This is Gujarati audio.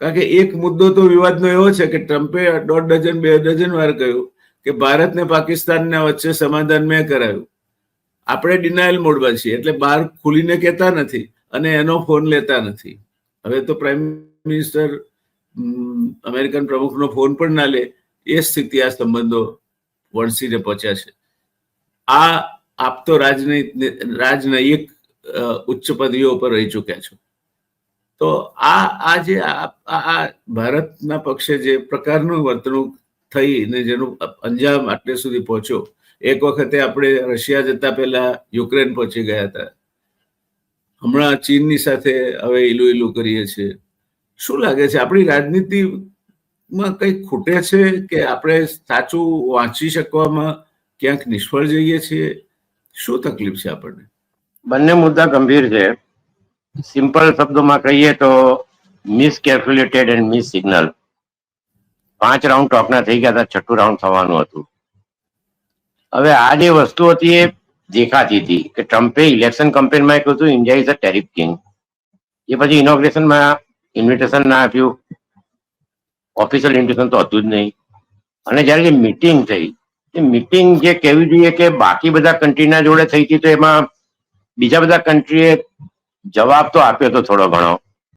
કારણ કે એક મુદ્દો તો વિવાદનો એવો છે કે ટ્રમ્પે દોઢ ડઝન બે ડઝન વાર કહ્યું કે ભારતને પાકિસ્તાનના વચ્ચે સમાધાન મેં કરાયું. આપણે ડિનાયલ મોડમાં છીએ એટલે બહાર ખુલીને કહેતા નથી અને એનો ફોન લેતા નથી. હવે તો પ્રાઇમ મિનિસ્ટર અમેરિકન પ્રમુખનો ફોન પણ ના લે. એ સ્થિતિ આ સંબંધો વણસીને પહોંચ્યા છે. આ આપ તો રાજનૈત રાજનૈતિક અ, ઉચ્ચ પદવીઓ પર રહી ચૂક્યા છો. તો આ આ જે આ ભારતના પક્ષે જે પ્રકારનું વર્તણૂક થઈ ને જેનું અંજામ આટલે સુધી પહોંચ્યો, એક વખતે આપણે રશિયા જતા પહેલા યુક્રેન પહોંચી ગયા હતા. હમણાં ચીનની સાથે હવે ઈલું ઈલું કરીએ છીએ. શું લાગે છે, આપણી રાજનીતિમાં કંઈક ખૂટે છે કે આપણે સાચું વાંચી શકવામાં ક્યાંક નિષ્ફળ જઈએ છીએ? શું તકલીફ છે આપણને? બંને મુદ્દા ગંભીર છે. સિમ્પલ શબ્દોમાં કહીએ તો મિસકેલ્ક્યુલેટેડ એન્ડ મિસ સિગ્નલ પાંચ રાઉન્ડ ટોકના થઈ ગયા હતા, છઠ્ઠું રાઉન્ડ થવાનું હતું. હવે આ જે વસ્તુ હતી એ દેખાતી હતી કે ટ્રમ્પે ઇલેક્શન કમ્પેનમાં કહ્યું હતું India is a tariff king એ પછી ઇનોગ્રેશનમાં ઇન્વિટેશન ના આપ્યું. ઓફિશિયલ ઇન્વિટેશન તો હતું જ નહીં. અને જ્યારે જે મિટિંગ થઈ, એ મિટિંગ જે કહેવી જોઈએ કે બાકી બધા કન્ટ્રીના જોડે થઈ હતી, તો એમાં બીજા બધા કન્ટ્રીએ જવાબ તો આપ્યો તો થોડો ઘણો.